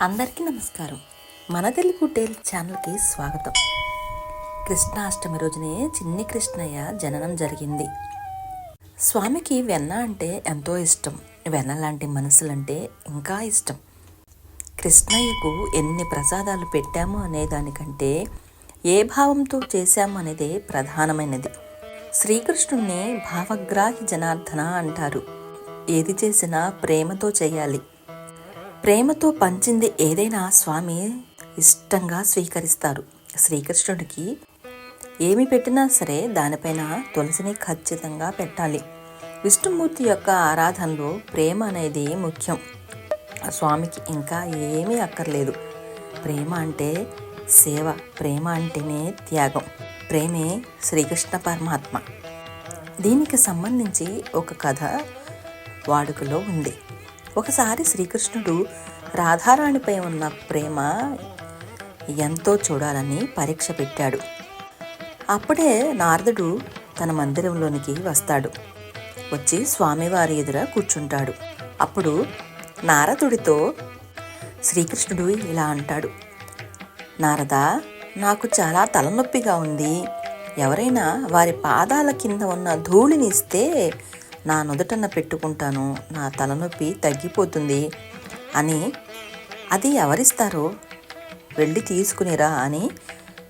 అందరికీ నమస్కారం. మన తెలుగు టేల్ ఛానల్కి స్వాగతం. కృష్ణాష్టమి రోజునే చిన్ని కృష్ణయ్య జననం జరిగింది. స్వామికి వెన్న అంటే ఎంతో ఇష్టం. వెన్న లాంటి మనసులంటే ఇంకా ఇష్టం. కృష్ణయ్యకు ఎన్ని ప్రసాదాలు పెట్టాము అనే దానికంటే ఏ భావంతో చేశాము అనేదే ప్రధానమైనది. శ్రీకృష్ణుణ్ణి భావగ్రాహి జనార్దన అంటారు. ఏది చేసినా ప్రేమతో చేయాలి. ప్రేమతో పంచింది ఏదైనా స్వామి ఇష్టంగా స్వీకరిస్తారు. శ్రీకృష్ణుడికి ఏమి పెట్టినా సరే దానిపైన తులసిని ఖచ్చితంగా పెట్టాలి. విష్ణుమూర్తి యొక్క ఆరాధనలో ప్రేమ అనేది ముఖ్యం. స్వామికి ఇంకా ఏమీ అక్కర్లేదు. ప్రేమ అంటే సేవ ప్రేమ అంటేనే త్యాగం. ప్రేమే శ్రీకృష్ణ పరమాత్మ. దీనికి సంబంధించి ఒక కథ వాడుకలో ఉంది. ఒకసారి శ్రీకృష్ణుడు రాధారాణిపై ఉన్న ప్రేమ ఎంతో చూడాలని పరీక్ష పెట్టాడు. అప్పుడే నారదుడు తన మందిరంలోనికి వస్తాడు. వచ్చి స్వామివారి ఎదుర కూర్చుంటాడు. అప్పుడు నారదుడితో శ్రీకృష్ణుడు ఇలా అంటాడు. నారద నాకు చాలా తలనొప్పిగా ఉంది. ఎవరైనా వారి పాదాల కింద ఉన్న ధూళిని ఇస్తే నా నుదుటన పెట్టుకుంటాను నా తలనొప్పి తగ్గిపోతుంది అని అది ఎవరిస్తారో వెళ్ళి తీసుకునిరా అని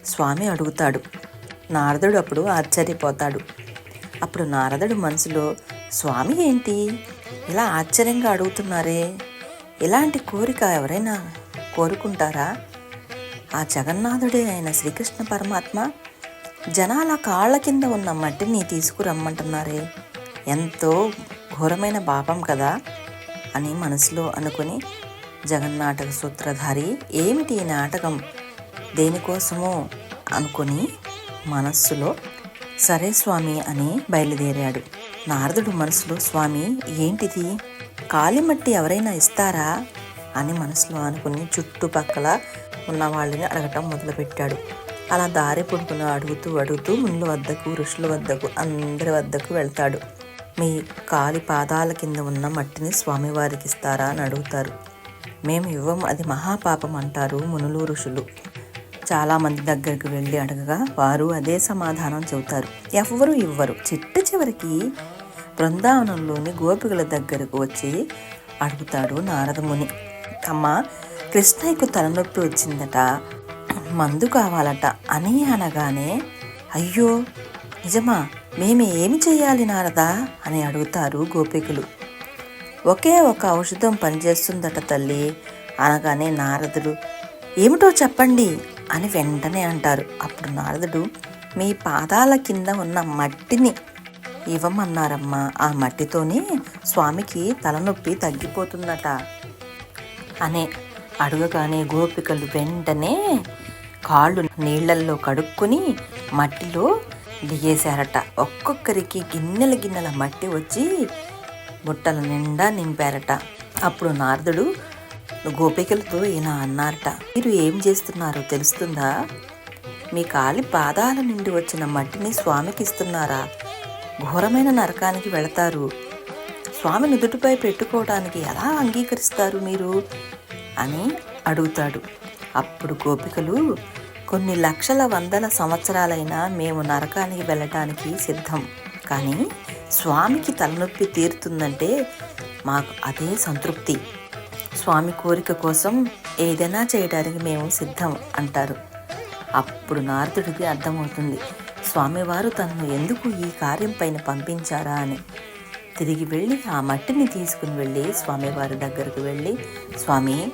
స్వామి అడుగుతాడు. నారదుడు అప్పుడు ఆశ్చర్యపోతాడు. అప్పుడు నారదుడు మనసులో స్వామి ఏంటి? ఇలా ఆశ్చర్యంగా అడుగుతున్నారే? ఇలాంటి కోరిక ఎవరైనా కోరుకుంటారా? ఆ జగన్నాథుడే అయిన శ్రీకృష్ణ పరమాత్మ జనాల కాళ్ళ కింద ఉన్న మట్టిని తీసుకురమ్మంటున్నారే? ఎంతో ఘోరమైన పాపం కదా అని మనసులో అనుకుని జగన్నాటక సూత్రధారి ఏమిటి ఈ నాటకం? దేనికోసమో అనుకుని మనస్సులో సరే స్వామి అని బయలుదేరాడు. నారదుడు మనసులో స్వామి ఏంటిది? కాలిమట్టి ఎవరైనా ఇస్తారా? అని మనసులో అనుకుని చుట్టుపక్కల ఉన్న వాళ్ళని అడగటం మొదలుపెట్టాడు. అలా దారి పొడుకున అడుగుతూ అడుగుతూ ముళ్ళ వద్దకు ఋషుల వద్దకు అందరి వద్దకు వెళ్తాడు. మీ కాలి పాదాల కింద ఉన్న మట్టిని స్వామివారికి ఇస్తారా అని అడుగుతారు. మేము ఇవ్వం అది మహాపాపం అంటారు మునులు ఋషులు. చాలామంది దగ్గరికి వెళ్ళి అడగగా వారు అదే సమాధానం చెబుతారు. ఎవ్వరు ఇవ్వరు. చిట్ట చివరికి బృందావనంలోని గోపికల దగ్గరకు వచ్చి అడుగుతాడు నారదముని అమ్మ కృష్ణయ్యకు తలనొప్పి వచ్చిందట మందు కావాలట అని అనగానే అయ్యో నిజమా? మేము ఏమి చేయాలి నారదా? అని అడుగుతారు గోపికులు. ఒకే ఒక ఔషధం పనిచేస్తుందట తల్లి అనగానే నారదుడు ఏమిటో చెప్పండి అని వెంటనే అంటారు. అప్పుడు నారదుడు మీ పాదాల కింద ఉన్న మట్టిని ఇవ్వమన్నారమ్మా. ఆ మట్టితోనే స్వామికి తలనొప్పి తగ్గిపోతుందట అనే అడుగగానే గోపికలు వెంటనే కాళ్ళు నీళ్ళల్లో కడుక్కొని మట్టిలో దిగేశారట ఒక్కొక్కరికి గిన్నెల గిన్నెల మట్టి వచ్చి బుట్టల నిండా నింపారట. అప్పుడు నారదుడు గోపికలతో ఇలా అన్నారట. మీరు ఏం చేస్తున్నారో తెలుస్తుందా? మీ కాలి పాదాల నుండి వచ్చిన మట్టిని స్వామికి ఇస్తున్నారా? ఘోరమైన నరకానికి వెళతారు. స్వామి నుదుటిపై పెట్టుకోవడానికి ఎలా అంగీకరిస్తారు మీరు? అని అడుగుతాడు. అప్పుడు గోపికలు కొన్ని లక్షల వందల సంవత్సరాలైనా మేము నరకానికి వెళ్ళటానికి సిద్ధం. కానీ స్వామికి తలనొప్పి తీరుతుందంటే మాకు అదే సంతృప్తి. స్వామి కోరిక కోసం ఏదైనా చేయడానికి మేము సిద్ధం అంటారు. అప్పుడు నారదుడికి అర్థమవుతుంది. స్వామివారు తనను ఎందుకు ఈ కార్యం పైన పంపించారా అని. తిరిగి వెళ్ళి ఆ మట్టిని తీసుకుని వెళ్ళి స్వామివారి దగ్గరకు వెళ్ళి స్వామి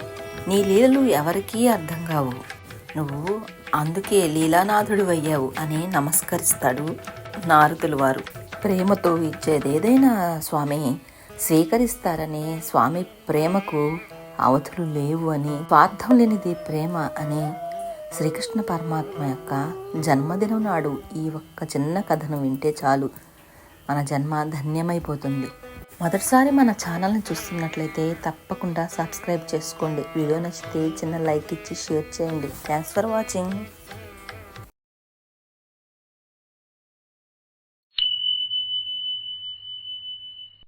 నీ లీలలు ఎవరికీ అర్థం కావు. నువ్వు అందుకే లీలానాథుడు అయ్యావు అని నమస్కరిస్తాడు నారదుల వారు. ప్రేమతో ఇచ్చేదేదైనా స్వామి స్వీకరిస్తారని స్వామి ప్రేమకు అవధులు లేవు అని స్వార్థం లేనిది ప్రేమ అని శ్రీకృష్ణ పరమాత్మ యొక్క జన్మదినం నాడు ఈ ఒక్క చిన్న కథను వింటే చాలు. మన జన్మ ధన్యమైపోతుంది. మొదటిసారి మన ఛానల్ని చూస్తున్నట్లయితే తప్పకుండా సబ్స్క్రైబ్ చేసుకోండి. వీడియో నచ్చితే చిన్న లైక్ ఇచ్చి షేర్ చేయండి. Thanks for watching